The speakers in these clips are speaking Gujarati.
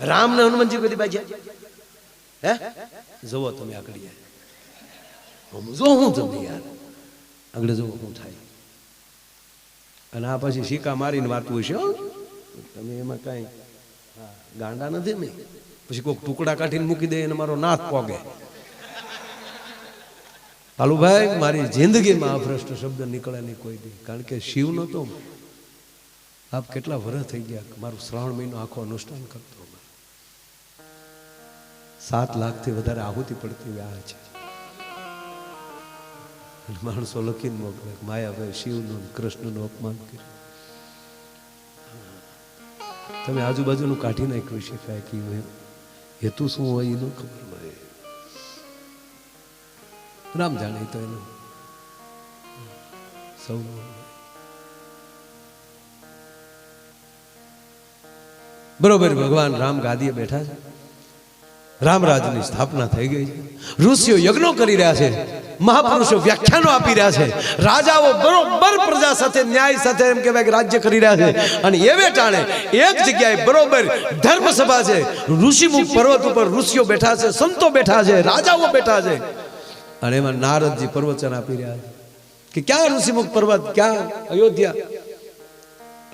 રામ ને હનુમાનજી કદી બાજ્યા હે? જુઓ તમે આગળ યાર. જો હું જમી યાર. આગળ જુઓ શું થાય. અને આ પછી સિક્કા મારીને વાતું હશે હો. તમે એમાં કાંઈ હા, ગાંડા નથી મેં પછી કોઈક ટુકડા કાઢીને મૂકી દે અને મારો નાથ પોગે. કાલુભાઈ મારી જિંદગીમાં આ ભ્રષ્ટ શબ્દ નીકળે નહીં કોઈ દી. કારણ કે શિવ નતો આપ કેટલા વર્ષ થઈ ગયા મારું શ્રાવણ મહિનો આખો અનુષ્ઠાન કરતો. સાત લાખથી વધારે આહુતિ પડતી હોય છે. માણસો લખીને મોકલે માયાભાઈ શિવનું કૃષ્ણનું અપમાન કર્યું. તમે આજુબાજુનું કાઢી નાખ્યું છે કાંઈ કે હેતુ શું હોય એનું ખબર હોય રામ જાણે તો એનું સૌ બરોબર, ભગવાન રામ ગાદીએ બેઠા છે. રામરાજની સ્થાપના થઈ ગઈ છે. ઋષિઓ યજ્ઞો કરી રહ્યા છે. મહાપુરુષો વ્યાખ્યાનો આપી રહ્યા છે. રાજાઓ બરોબર પ્રજા સાથે, ન્યાય સાથે એમ કહેવાય કે રાજ્ય કરી રહ્યા છે. અને એવે ટાણે એક જગ્યાએ બરોબર ધર્મસભા છે. ઋષિમુખ પર્વત ઉપર ઋષિઓ બેઠા છે, સંતો બેઠા છે, રાજાઓ બેઠા છે. અને એમાં નારદજી પ્રવચન આપી રહ્યા છે. કે ક્યાં ઋષિમુખ પર્વત? ક્યાં? અયોધ્યા.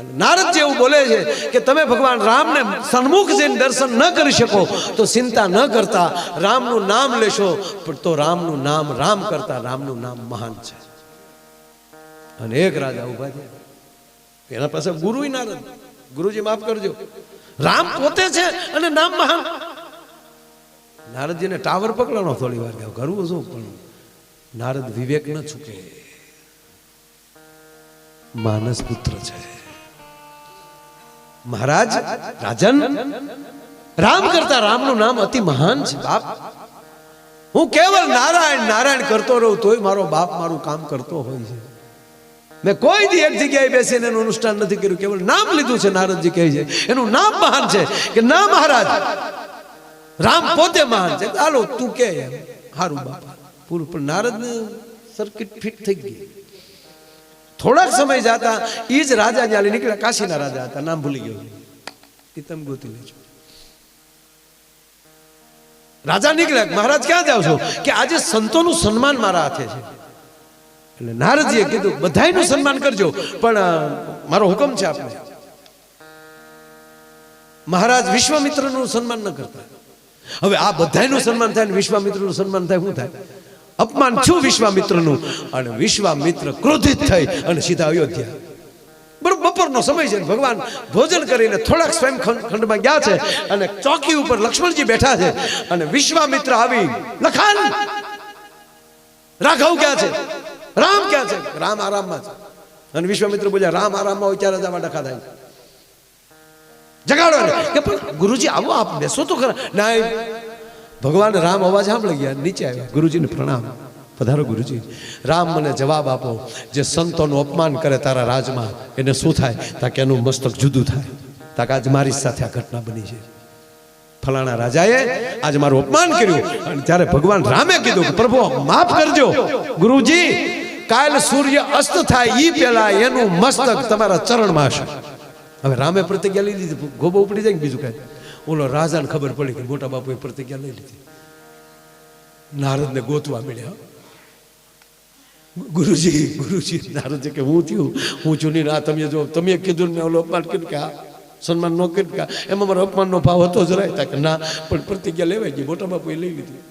અને જેવું બોલે છે કે તમે ભગવાન રામને સન્મુખ જઈને દર્શન ન કરી શકો, તો ચિંતા ન કરતા, રામનું નામ લેશો. પણ તો રામનું નામ રામ કરતા, રામનું નામ મહાન છે. અને એક રાજા ઊભા છે એના પાસે ગુરુ નારદ. ગુરુજી માફ કરજો. રામ પોતે છે અને નામ મહાન. નારદજીને ટાવર પકડવાનો થોડી વાર. ગયો કરવું શું? પણ નારદ વિવેક ન ચૂકે માનસ પુત્ર છે. મહારાજ, રાજન? રામ કરતા રામનું નામ અતિ મહાન છે, બાપ. હું કેવલ નારાયણ નારાયણ કરતો રહું, તોય મારો બાપ મારું કામ કરતો હોય છે. મેં કોઈ દી એક જગ્યાએ બેસીને એનું અનુષ્ઠાન નથી કર્યું. કેવલ નામ લીધું છે, નારદજી કહે છે. એનું નામ મહાન છે કે ના મહારાજ, રામ પોતે મહાન છે. હાલો, તું કે સારું બાપા પૂરું પણ નારદ સર્કિટ ફિટ થઈ ગઈ. થોડાક સમય જતા એ જ રાજા ત્યાં નીકળ્યા. કાશીના રાજા હતા, નામ ભૂલી ગયો. એ તમે ગોતી લેજો રાજા નીકળ્યા મહારાજ, ક્યાં જાવ છો? કે આજે સંતોનું સન્માન મારા હાથે છે. એટલે નારદજીએ કીધું, બધાયનું સન્માન કરજો. પણ મારો હુકમ છે આપને. મહારાજ વિશ્વામિત્રનું સન્માન ન કરતા. હવે આ બધાયનું સન્માન થાય ને વિશ્વામિત્રનું સન્માન થાય, શું થાય? અપમાન છું વિશ્વામિત્રનું. અને વિશ્વામિત્ર ક્રોધિત થઈ અને સીધા અયોધ્યા. બરોબર બપોરનો સમય છે ભગવાન ભોજન કરીને થોડાક સ્વયં ખંડ- ખંડમાં ગયા છે અને ચોકી ઉપર લક્ષ્મણજી બેઠા છે. અને વિશ્વામિત્ર આવી લખાન રાઘવ ક્યાં છે? રામ ક્યાં છે? રામ આરામમાં છે. અને વિશ્વામિત્ર બોલ્યા, રામ આરામમાં હોય ત્યારે જ આવા ડખા થાય. જગાડો કે પણ ગુરુજી આવો આપ બેસો તો ખરા. ના ભગવાન રામ અવાજ સાંભળી ગયા, નીચે આવ્યા. ગુરુજીને પ્રણામ. પધારો ગુરુજી. રામ મને જવાબ આપો, જે સંતોનું અપમાન કરે તારા રાજમાં, એને શું થાય? તાકે એનું મસ્તક જુદું થાય. તાકે આજ મારી સાથે આ ઘટના બની છે. ફલાણા રાજાએ આજ મારું અપમાન કર્યું. અને ત્યારે ભગવાન રામે કીધું કે, પ્રભુ, માફ કરજો. ગુરુજી, કાલ સૂર્ય અસ્ત થાય એ પહેલા એનું મસ્તક તમારા ચરણમાં હશે. હવે રામે પ્રતિજ્ઞા લીધી, ગોબો ઉપડી જાય બીજું કાંઈ? ઓલો રાજાને ખબર પડી કે મોટા બાપુએ પ્રતિજ્ઞા લઈ લીધી. નારદને ગોતવા મળ્યા. ગુરુજી ગુરુજી નારદજી કે હું થયું? હું ચૂની આ તમે જો, તમે કીધું ને ઓલો અપમાન કર્યું કે સન્માન ન કર્યું કે એમાં મારો અપમાનનો ભાવ હતો જરાય તા કે ના, પણ પ્રતિજ્ઞા લેવાય ગઈ, મોટા બાપુએ લઈ લીધી.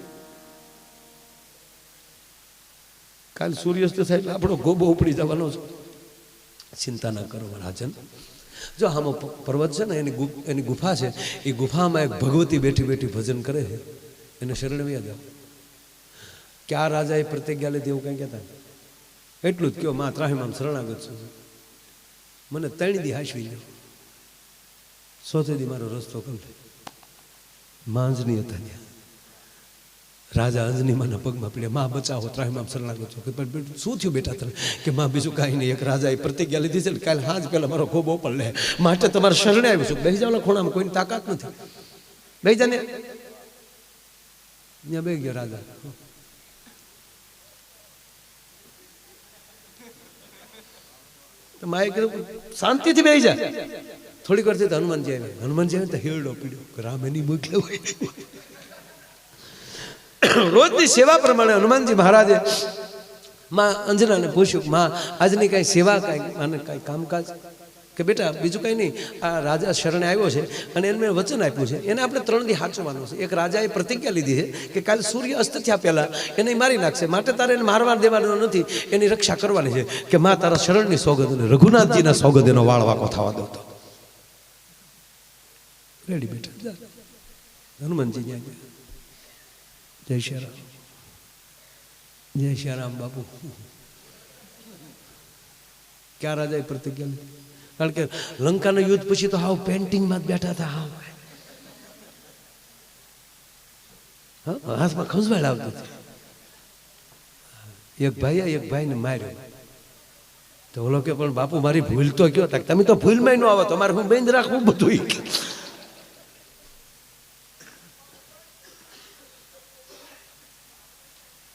કાલ સૂર્યાસ્ત થાય એટલે આપણો ગોબો ઉપડી જવાનો છે. ચિંતા ના કરો રાજન જો આમાં પર્વત છે ને, એની એની ગુફા છે, એ ગુફામાં એક ભગવતી બેઠી બેઠી ભજન કરે છે. એને શરણવ્યા જાઓ. ક્યાં રાજાએ પ્રતિજ્ઞા લીધી એવું કંઈ કહેતા એટલું જ કયો માં, ત્રાહીમામ, શરણાગત છું. મને ત્રણ દી હાશવી લે સોથી દી મારો રસ્તો કરી માંજની હતા ત્યાં રાજા અંજનીમાના પગમાં પડ્યા. માં, બચાવો. ત્રાહીમામ શરણાગત છો કે બેટું શું થયું બેટા તને? કે માં, બીજું કાંઈ નહીં. એક રાજાએ પ્રતિજ્ઞા લીધી છે ને, કાલે હાજ પહેલાં મારો ખોબો પણ લે. માટે તમારે શરણે આવ્યું છું. બેસી જાવ ખૂણામાં કોઈની તાકાત નથી. બેસી જા ને ત્યાં બે ગયો રાજા. તો માએ કીધું, શાંતિથી બેસી જા. થોડીક વાર તો હનુમાનજી આવ્યા. હનુમાનજી આવ્યા તો હેરડો પીડ્યો. રામ એની મોકલ્યો રોજની સેવા પ્રમાણે હનુમાનજી મહારાજે માં અંજનાને પૂછ્યું, માં, આજની કાંઈ સેવા કાંઈ અને કાંઈ કામકાજ? કે બેટા, બીજું કંઈ નહીં, આ રાજા શરણે આવ્યો છે અને એને મેં વચન આપ્યું છે. એને આપણે ત્રણ દી સાચવવાનું છે. એક રાજાએ પ્રતિજ્ઞા લીધી છે કે કાલે સૂર્ય અસ્ત થયા પહેલા એને મારી નાખશે. માટે તારે એને મારવા દેવાનો નથી. એની રક્ષા કરવાની છે કે માં, તારા શરણની સોગદ અને રઘુનાથજીના સોગદ એનો વાળ વાકો થવા દો રેડી બેટા? હનુમાનજી ત્યાં ગયા. જય શ્રી રામ જય શ્રી રામ બાપુ. ક્યાં રાજાએ પ્રતિજ્ઞા કારણ કે લંકાના યુદ્ધ પછી તો હાવ પેન્ટિંગમાં જ બેઠા હતા, હાવ. હાથમાં ખંજવાળ આવતી હતી. એક ભાઈએ એક ભાઈને માર્યો. તો ઓલો કે, પણ બાપુ, મારી ભૂલ તો કયો તમે તો ભૂલમાં ન આવો. તમારે હું બેન રાખવું બધું ઈ કે.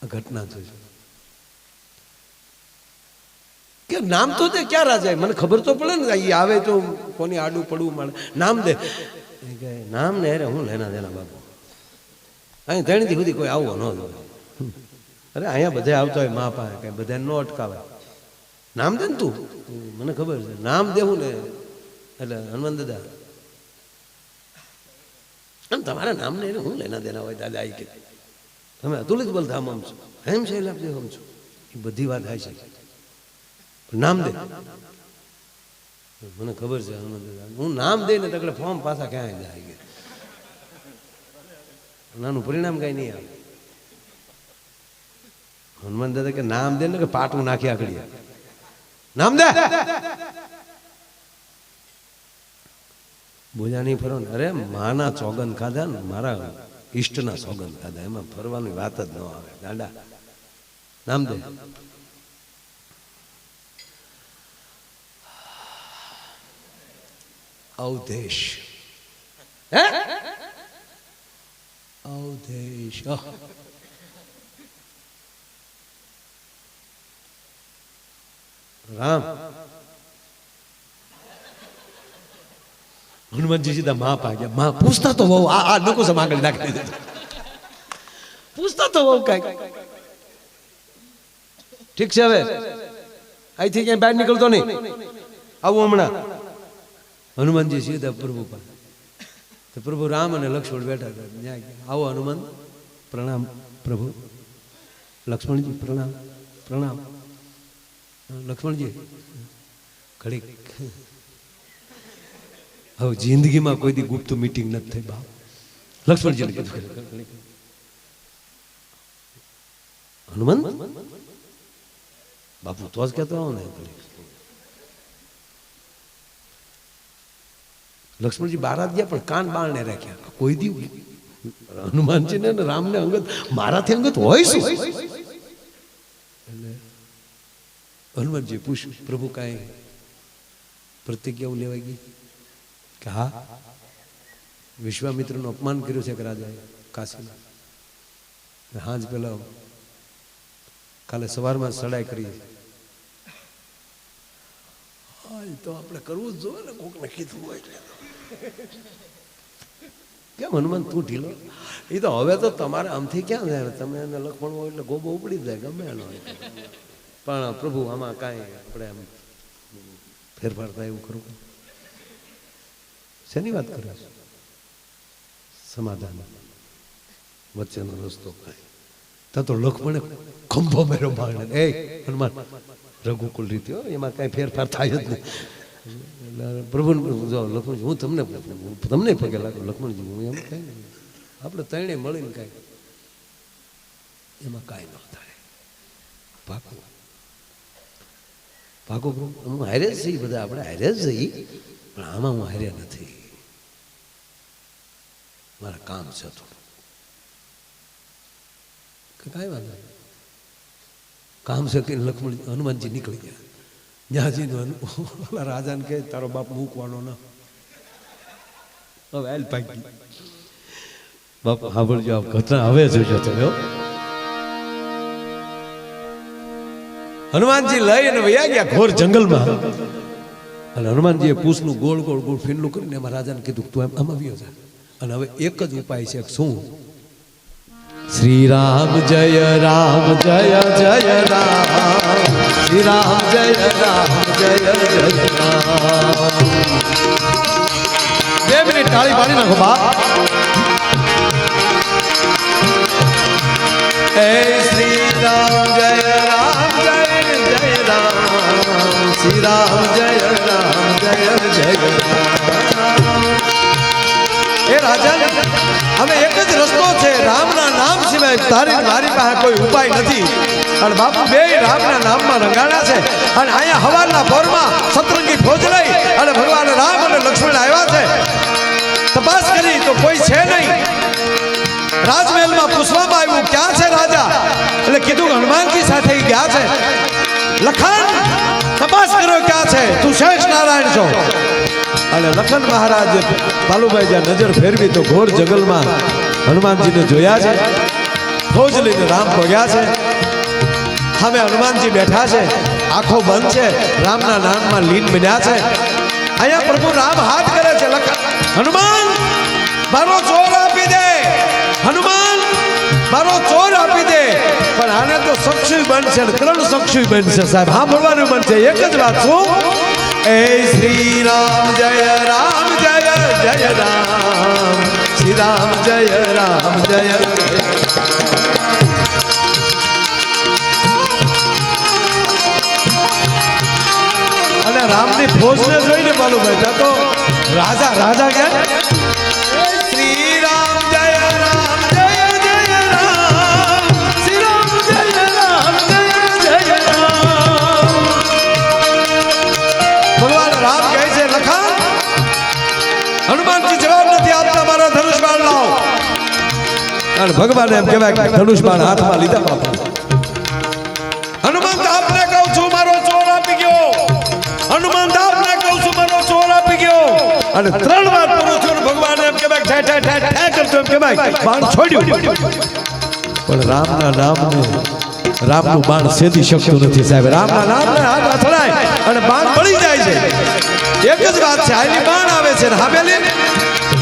આ ઘટના થઈ કે નામ તો તે ક્યાં રાજા મને ખબર તો પડે ને અહીં આવે તો કોની આડું પડવું મળે નામ દે. નામ ને અરે હું લેના દેના બાપુ? અહીં ધણીથી સુધી કોઈ આવવો ન જોઈએ અરે અહીંયા બધા આવતા હોય મા પાસે, કઈ બધા ન અટકાવે નામ દે ને તું. મને ખબર છે. નામ દેવું ને, એટલે હનુમાન દાદા. આમ તમારા નામને હું લેના દેના હોય દાદા આવી કે. તમે અતુલિત બલધામ આમ છો. એમ છે આમ છો. એ બધી વાત થાય છે. નામ દે. મને ખબર છે હું નામ દે ને તકડે ફોર્મ પાછા ક્યાંય જાય કે. નાનું પરિણામ કઈ નહીં આવે. હનુમાન દાદા કે નામ દે ને કે પાટું નાખી આકડી નામ દે. બોલ્યા નહીં ફરો ને. અરે, માના ચોગન ખાધા ને મારા ઈષ્ટના સોગન ખાધા એમાં ફરવાની વાત જ ન આવે. ગાંડા નામ દે. અવધેશ. હે? અવધેશ. રામ. હનુમાનજી સીધા માં પાગ્યા માં પૂછતા તો બહુ આ આ લોકો સમ આગળ નાખી દીધું. પૂછતા તો બહુ કઈ ઠીક છે હવે? અહીંથી ક્યાંય બહાર નીકળતો નહીં. આવું હમણાં. હનુમાનજી સીધા પ્રભુ પાસે તો પ્રભુ રામ અને લક્ષ્મણ બેઠા હતા. ત્યાં આવો હનુમાન, પ્રણામ પ્રભુ. લક્ષ્મણજી, પ્રણામ પ્રણામ. લક્ષ્મણજી. ઘડીક. હવે જિંદગીમાં કોઈ દી ગુપ્ત મીટિંગ નથી થઈ, બાપ. લક્ષ્મણજીને કીધું હનુમાન? બાપુ તો જ કહેતો આવો ને. લક્ષ્મણજી બારા ગયા, પણ કાન બાળને રાખ્યા. કોઈ દી હનુમાનજી ને રામને અંગત, મારાથી અંગત હોય શું? હનુમાનજી પૂછ્યું, પ્રભુ કાંઈ પ્રતિજ્ઞાઓ લેવાઈ ગઈ? કે હા, વિશ્વામિત્રનું અપમાન કર્યું છે કે રાજાએ કાશીમાં હાજ પેલા કાલે સવારમાં સડાઈ કરી. તો આપણે કરવું જ જોઈએ ને, કોકને કીધું હોય એટલે કેમ હનુમાન, તું ઢીલો? એ તો હવે તો તમારે આમથી ક્યાં જાય? તમે એને લખણ હોય એટલે ગોબો ઉપડી જાય, ગમે એનો પણ પ્રભુ, આમાં કાંઈ આપણે આમ ફેરફાર થાય એવું ખરું? શેની વાત કરે છે? સમાધાન. વચ્ચેનો રસ્તો કાંઈ. ત્યાં તો લખમણે ખંભો મેરો બાળને એ, હનુમાન, રઘુકુલ રીતે એમાં કાંઈ ફેરફાર થાય જ નહીં. પ્રભુ જો લક્ષ્મણજી હું તમને તમને પગે લાગુ લક્ષ્મણજી હું એમ કાંઈ આપણે ત્રણેય મળીને કાંઈ, એમાં કાંઈ ન થાય. પાકું. પાકું હું હારે જ છીએ બધા, આપણે હારે જ જઈ. પણ આમાં હું હારે નથી. મારા કામ છે થોડું. કાંઈ વાંધો કામ છે કે લક્ષ્મણ, હનુમાનજી નીકળી ગયા. ઓલા રાજાને કહે, તારો બાપ મૂકવાનો ના. હવે હાલ પાકી બાપ, સાંભળજો, આ ઘટના હવે જોજો તમે હનુમાનજી લઈ અને વયા ગયા ઘોર જંગલમાં. અને હનુમાનજીએ પૂછનું ગોળ ગોળ ગોળ ફીંડલું કરીને એમાં રાજાને કીધું તું એમ આમ આવ્યો છે. અને હવે એક જ ઉપાય છે શું? શ્રી રામ જય રામ જય જય રામ. શ્રી રામ જય રામ જય જય રામ. બે મિનિટ ટાળી પાડી નાખો બા. શ્રી રામ શ્રી રામ જય રામ, જય જય એ રાજા હવે એક જ રસ્તો છે, રામના નામ સિવાય તારી મારી પાસે કોઈ ઉપાય નથી. અને બાપુ બે રામના નામમાં રંગાણા છે અને અહીંયા હવારના ભોરમાં સતરંગી ફોજ લઈ અને ભગવાન રામ અને લક્ષ્મણ આવ્યા છે. તપાસ કરી તો કોઈ છે નહીં. રાજમહેલમાં પૂછવામાં આવ્યું, ક્યાં છે રાજા? એટલે કીધું, હનુમાનજી સાથે ગયા છે. લખન તપાસ કર્યો ક્યાં છે. તું શેષ નારાયણ છો. અને લખન મહારાજ બાલુભાઈ જ્યાં નજર ફેરવી તો ઘોર જંગલમાં હનુમાનજીને જોયા છે. ફોજ લઈને રામ ભોગ્યા છે. સામે હનુમાનજી બેઠા છે. આંખો બંધ છે. રામના નામમાં લીન બન્યા છે. અહીંયા પ્રભુ રામ હાથ કરે છે. લખન હનુમાન, મારો જોર આપી દે. હનુમાન! મારો ચોર આપી દે. પણ આને તો સક્ષી બનશે ત્રણ સક્ષી બનશે સાહેબ. હા સાંભળવાનું બનશે એક જ વાત શું? એ શ્રી રામ જય રામ, જય જય રામ. શ્રી રામ, જય રામ. જય અને રામની ફોજને જોઈને માલુમ ભાઈ તો. રાજા રાજા કે શ્રી રામ હનુમાનજી જવાબ નથી આપતા, મારા ધનુષ બાણ લાવો. અને ભગવાન એમ કહેવાય કે ધનુષ બાણ હાથમાં લીધા બાપુ. હનુમંત આપને કહું છું, મારો ચોર આપી ગયો. હનુમંત આપને કહું છું, મારો ચોર આપી ગયો. અને ત્રણ વાર પૂરું છું ભગવાન એમ કહેવાય ઠે ઠે ઠે ઠે કરતો એમ કહેવાય, બાણ છોડ્યું. પણ રામના નામને, રામનું બાણ સેદી શકતું નથી સાહેબ. રામના નામને હાથ અથડાય અને બાણ એક જ વાત છે આની બાણ આવે છે ને હામેલી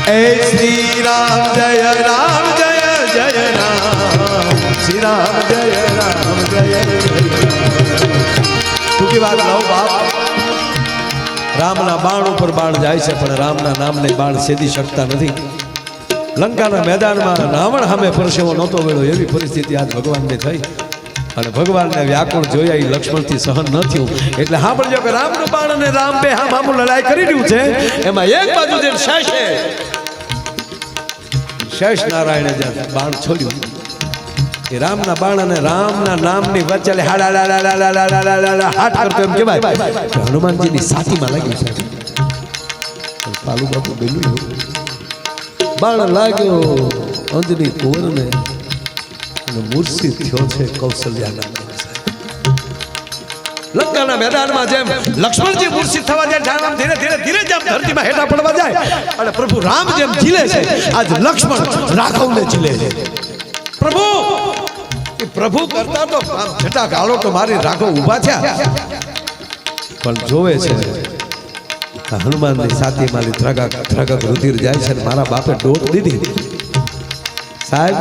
એ શ્રી રામ જય રામ, જય જય રામ. શ્રી રામ, જય રામ. જય ટૂંકી વાત લાવ બાપ. રામના બાણ ઉપર બાણ જાય છે, પણ રામના નામને બાણ સેદી શકતા નથી. લંકાના મેદાનમાં રાવણ સામે પરસેવો નહોતો વેળો એવી પરિસ્થિતિ આજ ભગવાનને થઈ. અને ભગવાનને વ્યાકુળ જોયા એ લક્ષ્મણથી સહન ન થયું. એટલે સાંભળજો કે રામ રૂપાણ અને રામ બે હા મામું લડાઈ કરી રહ્યું છે. એમાં એક બાજુ જે શેષે શેષ નારાયણે જે બાણ છોડ્યું, એ રામના બાણ અને રામના નામની વચ્ચે હાટ કરતો એમ કહેવાય. હનુમાનજીની સાથીમાં લાગ્યું છે. પાલુ બાપુ ગયું બાણ લાગ્યો અંજની કોરને અને મૂર્છિત થયો છે કૌશલ્યાનંદ લંકાના મેદાનમાં જેમ લક્ષ્મણજી મૂર્છિત થવા જાય આમ ધીરે ધીરે ધીરે જેમ ધરતીમાં હેઠા પડવા જાય, અને પ્રભુ રામ જેમ ઝીલે છે, આજ લક્ષ્મણ રાઘવને ઝીલે છે. પ્રભુ, એ પ્રભુ કરતા તો આમ ગાળો તો મારી રાઘવ ઊભા થયા. પણ જોવે છે હનુમાનની સાથે મારી ધ્રગક ધ્રગક રુધિર જાય છે મારા બાપે ડોટ દીધી. સાહેબ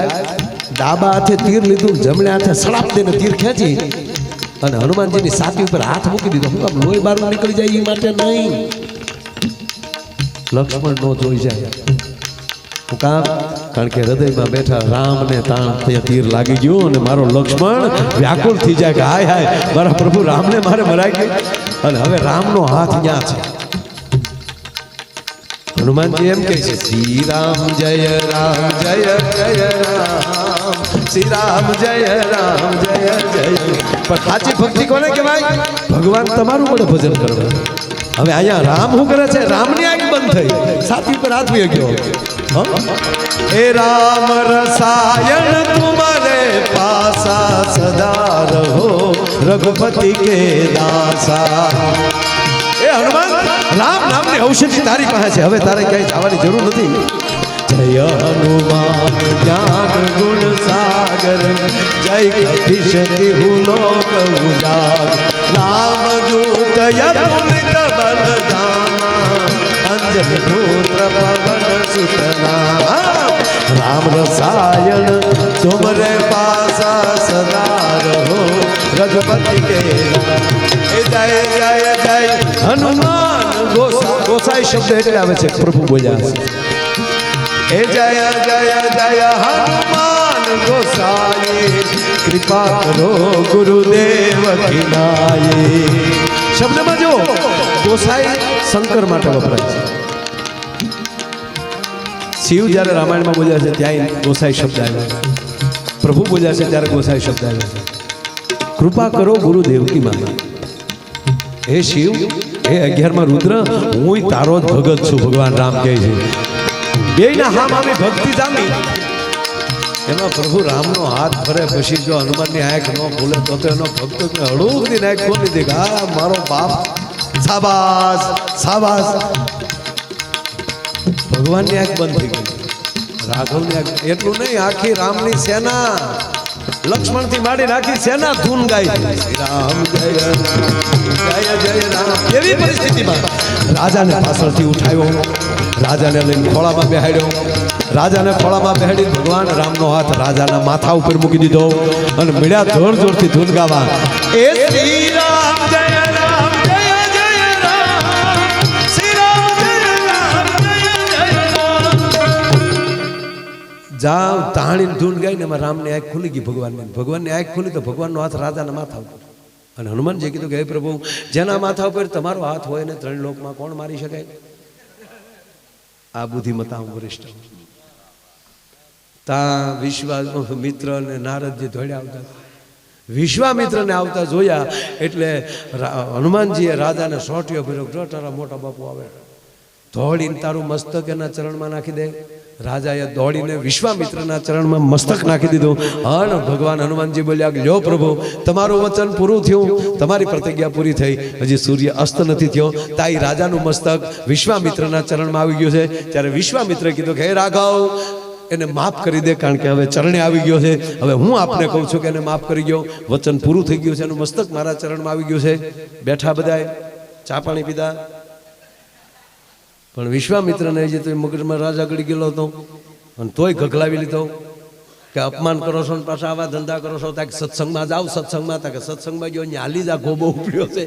ડાબા હાથે તીર લીધું જમણે હાથે સડાપ દઈને તીર ખેંચી અને હનુમાનજીની સાતી ઉપર હાથ મૂકી દીધો. હું આમ લોહી બાર નીકળી જાય એ માટે નહીં. લક્ષ્મણ નો જોઈ જાય. હું કારણ કે હૃદયમાં બેઠા રામને તાણ ત્યાં તીર લાગી ગયું અને મારો લક્ષ્મણ વ્યાકુળ થઈ જાય કે હાય હાય, મારા પ્રભુ રામને મારે મરાઈ ગયું. અને હવે રામનો હાથ ક્યાં છે. હનુમાનજી એમ કહે છે શ્રી રામ જય રામ જય જય રામ શ્રી રામ જય રામ જય જય પણ સાચી ભક્તિ કોને કહેવાય ભગવાન તમારું પણ ભજન કરવાનું હવે અહીંયા રામ શું કરે છે? રામની આંખ બંધ થઈ સાથી પર હાથ વહી ગયો? એ રામ રસાયણ તુમારે પાસા સદા રહો. રઘુપતિ કે દાસા. એ હનુમાન, રામ નામની ઔષધિ તારી પાસે છે. હવે તારે ક્યાંય જવાની જરૂર નથી. જય હનુમાન જ્ઞાન ગુણ સાગર, જય કપિશતિ હુલોક ઉજાગ રામ દૂત યદુલિત બલધામા અંજન પુત્ર પવન સુતના. રામ રસાયણ તુમરે પાસા સદા રહો રઘુપતિ કે એ જય જય જય હનુમાન ગોસા ગોસાઈ શબ્દ એટલે આવે છે, પ્રભુ બોલ્યા છે. એ જય જય જય, હનુમાન ગોસાઈ, કૃપા કરો ગુરુદેવ કિનાય શબ્દમાં જો ગોસાઈ શંકર માટે વપરાય છે. શિવ જ્યારે રામાયણમાં બોલ્યા છે ત્યાં ગોસાઈ શબ્દ આવ્યો પ્રભુ બોલ્યા છે, ત્યારે ગોસાઈ શબ્દ આવ્યો છે. કૃપા કરો ગુરુ દેવકી માતા. હે શિવ, હે અગિયારમાં રુદ્ર હું તારો જ ભગત છું, ભગવાન રામ કહે છે. બેયના હામ આવી ભક્તિ જામી. એમાં પ્રભુ રામનો હાથ ફરે, પછી જો હનુમાનની આંખ ન ખોલે, તો તો એનો ભક્ત હળુકની આંખ ખોલી દે કે આ મારો બાપ. સાબાસ સાબાસ ભગવાનની આંખ બંધ થઈ ગઈ. રાઘવની આંખ એટલું નહીં આખી રામની સેના. લક્ષ્મણથી માંડીને નાખી સેના ધૂન ગાય રામ જય જય જય રામ. એવી પરિસ્થિતિમાં? રાજાને પાછળથી ઉઠાવ્યો. રાજાને લઈને ખોળામાં બેહાડ્યો. રાજાને ખોળામાં બેહાડી ભગવાન રામનો હાથ રાજાના માથા ઉપર મૂકી દીધો અને મીડા જોર જોરથી ધૂન ગાવા. એ શ્રી રામ જય જાવ, તાણીને ધૂન ગાઈને એમાં રામની આંખ ખુલી ગઈ ભગવાનની. ભગવાનની આંખ ખુલી તો ભગવાનનો હાથ રાજાના માથા ઉપર. અને હનુમાનજી કીધું કે, હે પ્રભુ, જેના માથા ઉપર તમારો હાથ હોય ને ત્રણ લોકમાં કોણ મારી શકાય? આ બુદ્ધિમતા હું વરિષ્ઠ. તા વિશ્વાસ મિત્ર ને નારદજી ધોડ્યા આવતા વિશ્વામિત્રને આવતા જોયા, એટલે હનુમાનજીએ રાજાને સોટ્યો ભર્યો, જો તારા મોટા બાપુ આવે, ધોળીને તારું મસ્તક એના ચરણમાં નાખી દે. રાજાએ દોડીને વિશ્વામિત્રના ચરણમાં મસ્તક નાખી દીધું. અને ભગવાન હનુમાનજી બોલ્યા, લ્યો પ્રભુ, તમારું વચન પૂરું થયું. તમારી પ્રતિજ્ઞા પૂરી થઈ. હજી સૂર્ય અસ્ત નથી થયો. તાઈ રાજાનું મસ્તક વિશ્વામિત્રના ચરણમાં આવી ગયું છે. ત્યારે વિશ્વામિત્રે કીધું કે, હે રાઘવ, એને માફ કરી દે કારણ કે હવે ચરણે આવી ગયો છે. હવે હું આપને કહું છું કે એને માફ કરી ગયો વચન પૂરું થઈ ગયું છે. એનું મસ્તક મારા ચરણમાં આવી ગયું છે. બેઠા બધાએ ચા પાણી પીધા. પણ વિશ્વામિત્રને જે તો મગજમાં રાજા ગળી ગયેલો હતો, અને તોય ગગલાવી લીધો કે અપમાન કરો છો ને પાછા આવા ધંધા કરો છો, ત્યાં સત્સંગમાં જાઓ, સત્સંગમાં, ત્યાં કે સત્સંગમાં ગયો હાલી જા ગોબો ઉપડ્યો છે.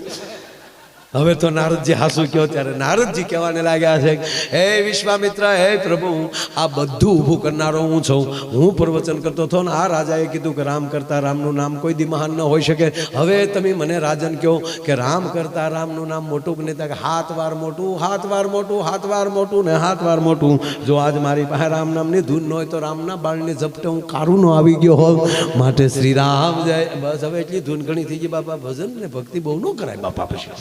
હવે તો નારદજી હાસુ કયો ત્યારે નારદજી કહેવાને લાગ્યા છે હે વિશ્વામિત્ર, હે પ્રભુ, આ બધું ઊભું કરનારો હું છું. હું પ્રવચન કરતો હતો ને આ રાજાએ કીધું કે રામ કરતા રામનું નામ કોઈ દી મહાન ન હોઈ શકે. હવે તમે મને રાજન કહો કે રામ કરતા રામનું નામ મોટું કે નહીં હાથ વાર મોટું, હાથ વાર મોટું, હાથ વાર મોટું ને હાથ વાર મોટું. જો આજ મારી પાસે રામ નામની ધૂન ન હોય તો રામના બાળને ઝપટે હું કારું ન આવી ગયો હોઉં. માટે શ્રી રામ જય. બસ હવે એટલી ધૂન ઘણી થઈ ગઈ બાપા, ભજન ને ભક્તિ બહુ ન કરાય બાપા પછી.